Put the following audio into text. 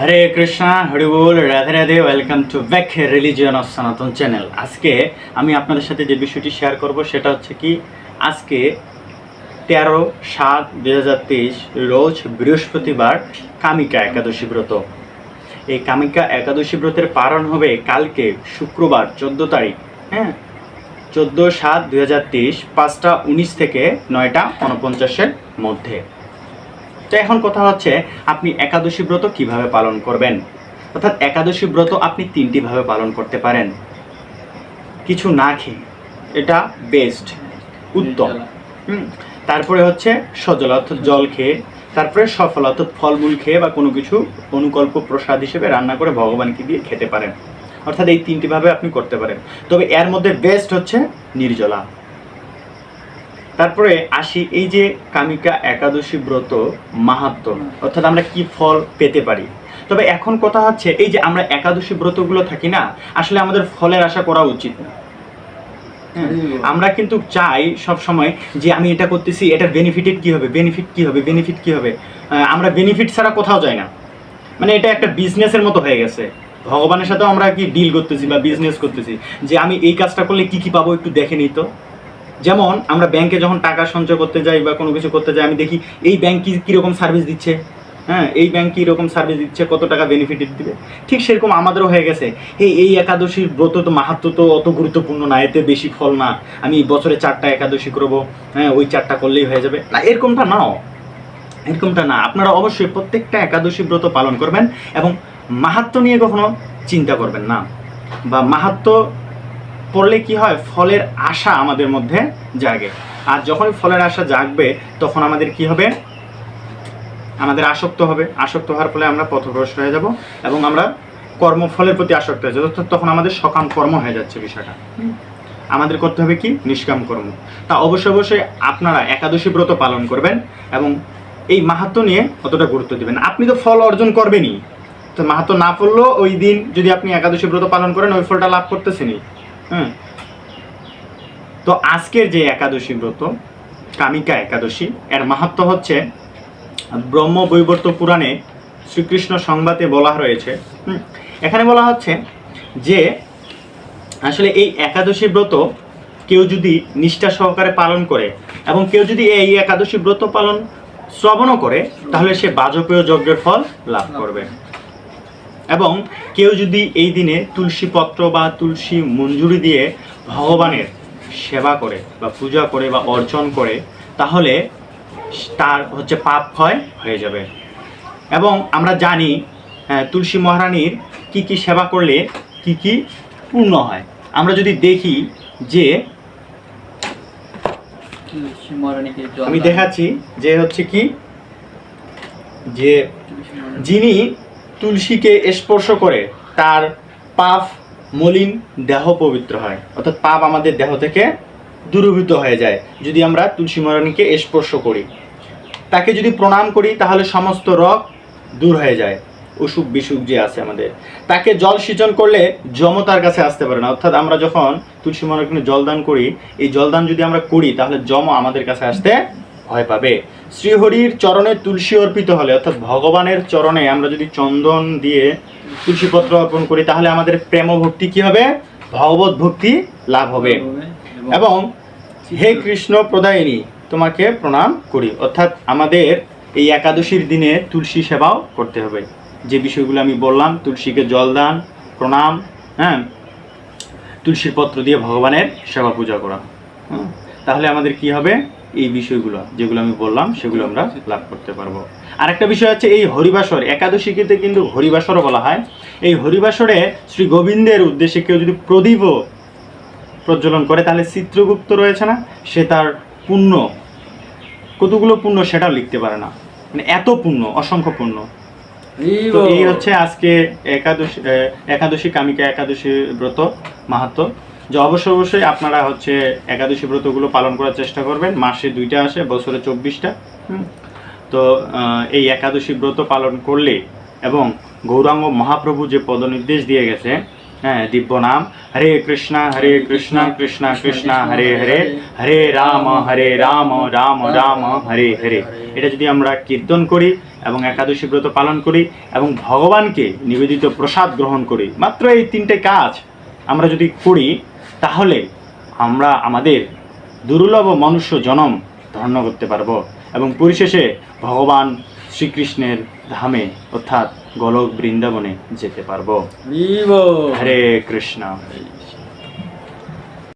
Hare Krishna Haribol Radhe Radhe welcome to back religion of Sanatan channel আজকে আমি আপনাদের সাথে যে বিষয়টি শেয়ার করব সেটা হচ্ছে কি, আজকে তেরো সাত তেইশ, রোজ বৃহস্পতিবার কামিকা একাদশী ব্রত। এই কামিকা একাদশী ব্রতের পালন হবে কালকে, শুক্রবার, চোদ্দ তারিখ হ্যাঁ? চোদ্দ সাত তেইশ, পাঁচটা উনিশ থেকে নয়টা উনপঞ্চাশের মধ্যে। তো এখন কথা হচ্ছে, আপনি একাদশী ব্রত কীভাবে পালন করবেন? অর্থাৎ একাদশী ব্রত আপনি তিনটিভাবে পালন করতে পারেন। কিছু না খেয়ে, এটা বেস্ট উত্তম। হুম, তারপরে হচ্ছে সজল অর্থাৎ জল খেয়ে, তারপরে সফল অর্থাৎ ফলমূল খেয়ে বা কোনো কিছু অনুকল্প প্রসাদ হিসেবে রান্না করে ভগবানকে দিয়ে খেতে পারেন। অর্থাৎ এই তিনটিভাবে আপনি করতে পারেন। তবে এর মধ্যে বেস্ট হচ্ছে নির্জলা। তারপরে আসি এই যে কামিকা একাদশী ব্রত মাহাত্ম অর্থাৎ আমরা কি ফল পেতে পারি। তবে এখন কথা হচ্ছে এই যে আমরা একাদশী ব্রতগুলো থাকি না আসলে আমাদের ফলের আশা করা উচিত না। হ্যাঁ, আমরা কিন্তু চাই সব সময় যে আমি এটা করতেছি এটার বেনিফিটেড কি হবে বেনিফিট কি হবে বেনিফিট কি হবে। আমরা বেনিফিট ছাড়া কোথাও যাই না। মানে এটা একটা বিজনেসের মতো হয়ে গেছে। ভগবানের সাথেও আমরা কি ডিল করতেছি বা বিজনেস করতেছি যে আমি এই কাজটা করলে কি কি পাবো একটু দেখে নিই তো। যেমন আমরা ব্যাংকে যখন টাকা সঞ্চয় করতে যাই বা কোনো কিছু করতে যাই, আমি দেখি এই ব্যাংক কি কীরকম সার্ভিস দিচ্ছে? হ্যাঁ এই ব্যাংক কীরকম সার্ভিস দিচ্ছে? কত টাকা বেনিফিট দিবে? ঠিক সেরকম আমাদেরও হয়ে গেছে। এই এই একাদশীর ব্রত তো মাহাত্ম তো অত গুরুত্বপূর্ণ না, এতে বেশি ফল না। আমি বছরে চারটা একাদশী করব হ্যাঁ ওই চারটা করলেই হয়ে যাবে। না, এরকমটা নাও। এরকমটা না। আপনারা অবশ্যই প্রত্যেকটা একাদশী ব্রত পালন করবেন এবং মাহাত্ম নিয়ে কখনো চিন্তা করবেন না। বা মাহাত্ম পড়লে কি হয়? ফলের আশা আমাদের মধ্যে জাগে। আর যখন ফলের আশা জাগবে, তখন আমাদের কি হবে? আমাদের আসক্ত হবে। আসক্ত হওয়ার ফলে আমরা পথভ্রষ্ট হয়ে যাব এবং আমরা কর্মফলের প্রতি আসক্ত হয়ে যাব। তখন আমাদের সকাম কর্ম হয়ে যাচ্ছে বিষয়টা। আমাদের করতে হবে কি? নিষ্কাম কর্ম। তা অবশ্যই অবশ্যই আপনারা একাদশী ব্রত পালন করবেন এবং এই মাহাত্ম নিয়ে অতটা গুরুত্ব দেবেন আপনি তো ফল অর্জন করবেনই। তো মাহাত্ম না পড়লেও ওই দিন যদি আপনি একাদশী ব্রত পালন করেন, ওই ফলটা লাভ করতেছেনই। তো আজকের যে একাদশী ব্রত, কামিকা একাদশী, এর মাহাত্ম হচ্ছে, ব্রহ্ম বৈবর্ত পুরাণে শ্রীকৃষ্ণ সংবাদে বলা রয়েছে এখানে বলা হচ্ছে যে, আসলে এই একাদশী ব্রত কেউ যদি নিষ্ঠা সহকারে পালন করে এবং কেউ যদি এই একাদশী ব্রত পালন শ্রবণও করে, তাহলে সে বাজপেয় যজ্ঞের ফল লাভ করবে। এবং কেউ যদি এই দিনে তুলসী পত্র বা তুলসী মঞ্জুরি দিয়ে ভগবানের সেবা করে বা পূজা করে বা অর্জন করে তাহলে তার হচ্ছে পাপ ক্ষয় হয়ে যাবে। এবং আমরা জানি তুলসী মহারানীর কি কি সেবা করলে কি কি পূর্ণ হয়। আমরা যদি দেখি যে আমি দেখাচ্ছি যে হচ্ছে কি? যে যিনি তুলসীকে স্পর্শ করে তার পাপ মলিন দেহ পবিত্র হয়। অর্থাৎ পাপ আমাদের দেহ থেকে দূরীভূত হয়ে যায়, যদি আমরা তুলসী মরণীকে স্পর্শ করি। তাকে যদি প্রণাম করি, তাহলে সমস্ত রোগ দূর হয়ে যায়। অসুখ বিসুখ যে আছে আমাদের। তাকে জল সিঁচন করলে যম তার কাছে আসতে পারে না। অর্থাৎ আমরা যখন তুলসী মরণীকে জলদান করি, এই জলদান যদি আমরা করি, তাহলে যম আমাদের কাছে আসতে ভয় পাবে। শ্রীহরির চরণে তুলসী অর্পিত হলে অর্থাৎ ভগবানের চরণে আমরা যদি চন্দন দিয়ে তুলসীপত্র অর্পণ করি তাহলে আমাদের প্রেম ভক্তি কি হবে? ভগবত ভক্তি লাভ হবে। এবং হে কৃষ্ণ প্রদায়িনী তোমাকে প্রণাম করি। অর্থাৎ আমাদের এই একাদশীর দিনে তুলসী সেবাও করতে হবে। যে বিষয়গুলো আমি বললাম তুলসীকে জলদান প্রণাম হ্যাঁ তুলসীর পত্র দিয়ে ভগবানের সেবা পূজা করা। তাহলে আমাদের কি হবে? এই বিষয়গুলো যেগুলো আমি বললাম সেগুলো আমরা লাভ করতে পারব। আরেকটা বিষয় হচ্ছে এই হরিবাসর একাদশীকে কিন্তু হরিবাসরও বলা হয়। এই হরিবাসরে শ্রী গোবিন্দের উদ্দেশ্যে কেউ যদি প্রদীপও প্রজ্বলন করে তাহলে চিত্রগুপ্ত রয়েছে না? সে তার পুণ্য কতগুলো পুণ্য সেটাও লিখতে পারে না। মানে এত পুণ্য অসংখ্য পুণ্য। এই তো এই হচ্ছে আজকে একাদশী একাদশী কামিকা একাদশী ব্রত মাহাত্ম যে অবশ্যই অবশ্যই আপনারা হচ্ছে একাদশী ব্রতগুলো পালন করার চেষ্টা করবেন। মাসে দুইটা আসে, বছরে চব্বিশটা। তো এই একাদশী ব্রত পালন করলে এবং গৌরাঙ্গ মহাপ্রভু যে পদনির্দেশ দিয়ে গেছে হ্যাঁ দিব্য নাম, হরে কৃষ্ণ হরে কৃষ্ণ কৃষ্ণ কৃষ্ণ, হরে হরে হরে রাম হরে রাম রাম রাম, হরে হরে। এটা যদি আমরা কীর্তন করি এবং একাদশী ব্রত পালন করি এবং ভগবানকে নিবেদিত প্রসাদ গ্রহণ করি, মাত্র এই তিনটে কাজ আমরা যদি করি তাহলে আমরা আমাদের দুর্লভ মনুষ্য জনম ধন্য করতে পারব এবং পরিশেষে ভগবান শ্রীকৃষ্ণের ধামে অর্থাৎ গোলক বৃন্দাবনে যেতে পারব হরি কৃষ্ণ।